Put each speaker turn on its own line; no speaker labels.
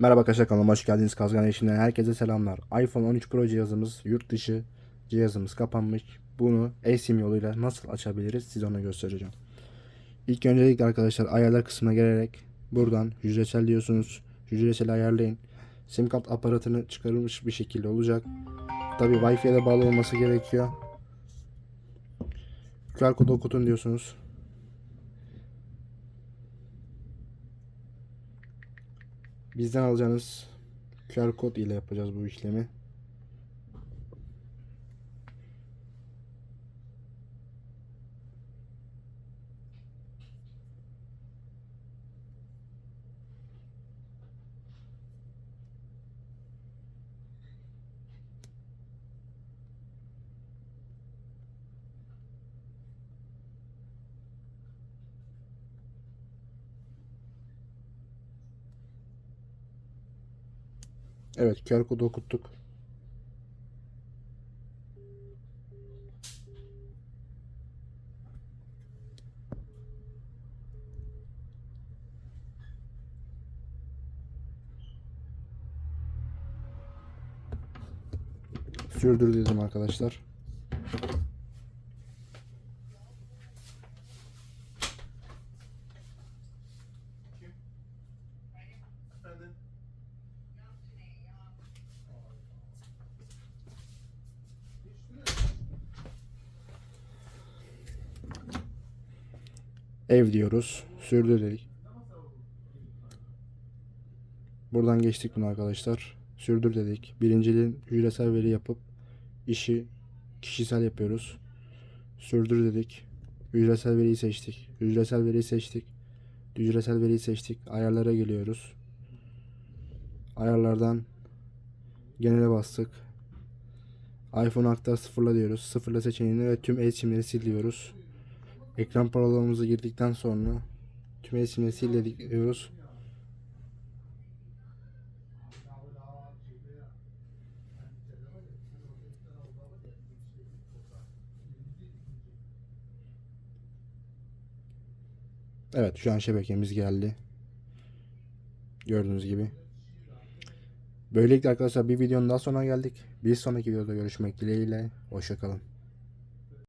Merhaba arkadaşlar kanalıma hoş geldiniz. Kazgan Eşinden herkese selamlar. iPhone 13 Pro cihazımız yurt dışı cihazımız kapanmış. Bunu eSIM yoluyla nasıl açabiliriz size onu göstereceğim. İlk öncelikle arkadaşlar ayarlar kısmına gelerek buradan hücresel diyorsunuz. Hücresel ayarlayın. SIM kart aparatını çıkarılmış bir şekilde olacak. Tabi Wi-Fi'ye de bağlı olması gerekiyor. QR kodu okutun diyorsunuz. Bizden alacağınız QR kod ile yapacağız bu işlemi. Evet QR kodu okuttuk. Sürdür dedim arkadaşlar. Ev diyoruz. Sürdür dedik. Buradan geçtik bunu arkadaşlar. Sürdür dedik. Birinciliğin hücresel veri yapıp işi kişisel yapıyoruz. Sürdür dedik. Hücresel veriyi seçtik. Hücresel veriyi seçtik. Hücresel veriyi seçtik. Ayarlara geliyoruz. Ayarlardan genele bastık. iPhone aktar sıfırla diyoruz. Sıfırla seçeneğini ve tüm isimleri sil diyoruz. Ekran parolamızı girdikten sonra tüm isimleri sil dedik diyoruz. Evet şu an şebekemiz geldi. Gördüğünüz gibi. Böylelikle arkadaşlar bir videonun daha sonuna geldik. Bir sonraki videoda görüşmek dileğiyle. Hoşçakalın.